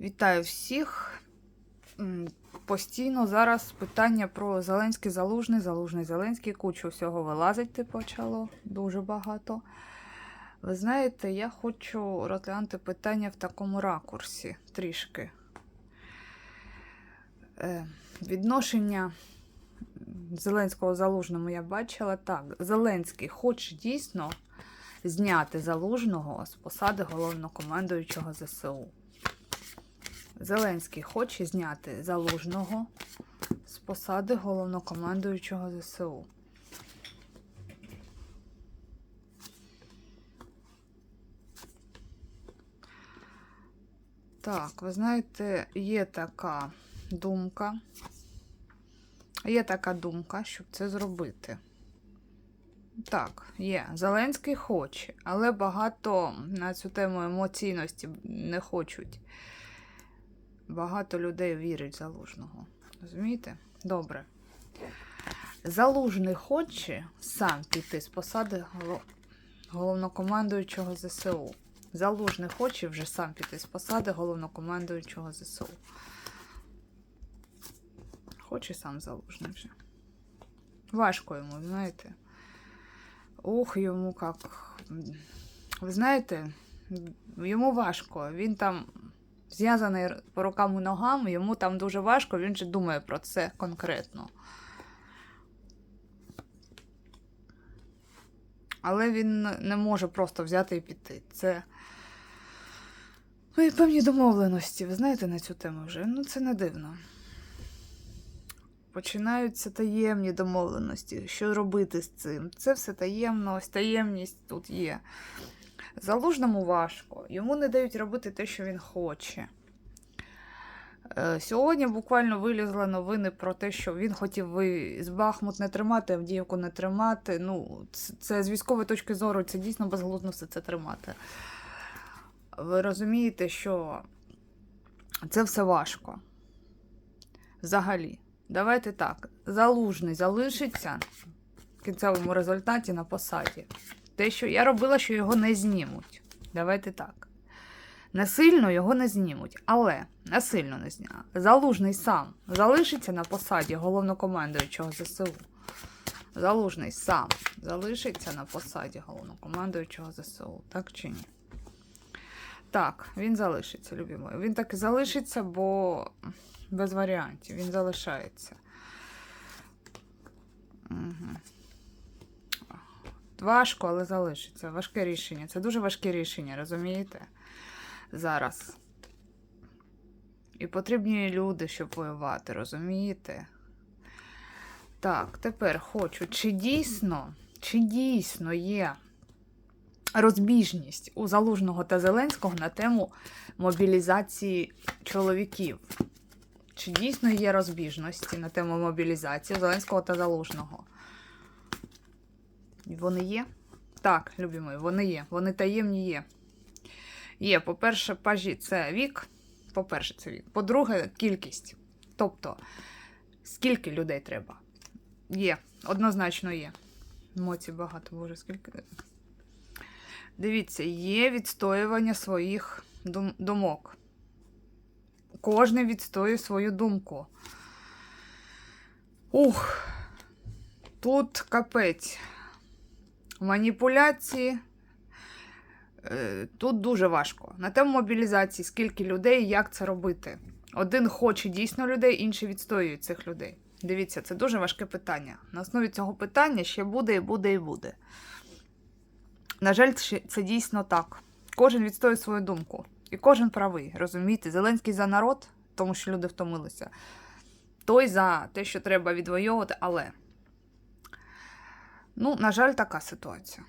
Вітаю всіх. Постійно зараз питання про Зеленський Залужний, Залужний Зеленський. Кучу всього вилазити почало дуже багато. Ви знаєте, я хочу розглянути питання в такому ракурсі трішки. Е, відношення Зеленського Залужному я бачила так. Зеленський хоче дійсно зняти Залужного з посади головнокомандуючого ЗСУ. Зеленський хоче зняти Залужного з посади головнокомандуючого ЗСУ. Так, ви знаєте, є така думка. Є така думка, щоб це зробити. Так, є. Зеленський хоче, але багато на цю тему емоційності не хочуть. Багато людей вірить в залужного. Розумієте? Добре. Залужний хоче сам піти з посади головнокомандуючого ЗСУ. Залужний хоче вже сам піти з посади головнокомандуючого ЗСУ. Хоче сам залужний вже. Важко йому, знаєте. Ох, йому як. Ви знаєте, йому важко. Він там зв'язаний по рукам і ногам, йому там дуже важко, він же думає про це конкретно. Але він не може просто взяти і піти. Це. Ну і певні домовленості, ви знаєте на цю тему вже. Ну, це не дивно. Починаються таємні домовленості. Що робити з цим? Це все таємно, ось таємність тут є. Залужному важко. Йому не дають робити те, що він хоче. Е, Сьогодні буквально вилізли новини про те, що він хотів з Бахмут не тримати, Авдіївку не тримати. Ну, це, з військової точки зору, це дійсно безглуздо все це тримати. Ви розумієте, що це все важко. Взагалі. Давайте так. Залужний залишиться в кінцевому результаті на посаді. Те, що я робила, що його не знімуть. Давайте так. Насильно його не знімуть, але насильно не зняли. Залужний сам залишиться на посаді головнокомандуючого ЗСУ. Залужний сам залишиться на посаді головнокомандуючого ЗСУ, так чи ні? Так, він залишиться, любі мої. Він так і залишиться, бо без варіантів. Він залишається. Угу. Важко, але залишиться. Важке рішення. Це дуже важке рішення, розумієте? Зараз. І потрібні люди, щоб воювати, розумієте? Так, тепер хочу. Чи дійсно, чи дійсно є розбіжність у Залужного та Зеленського на тему мобілізації чоловіків? Чи дійсно є розбіжності на тему мобілізації Зеленського та Залужного? Вони є? Так, любі мої, вони є. Вони таємні є. Є, по-перше, пажі це вік. По-перше, це вік. По-друге, кількість. Тобто, скільки людей треба? Є, однозначно є. Емоцій багато, боже, скільки. Дивіться, є відстоювання своїх дум- думок. Кожен відстоює свою думку. Ух, тут капець. Маніпуляції. Е, Тут дуже важко. На тему мобілізації, скільки людей, як це робити. Один хоче дійсно людей, інший відстоює цих людей. Дивіться, це дуже важке питання. На основі цього питання ще буде і буде і буде. На жаль, це дійсно так. Кожен відстоює свою думку. І кожен правий. Розумієте? Зеленський за народ, тому що люди втомилися. Той за те, що треба відвоювати, але. Ну, на жаль, така ситуація.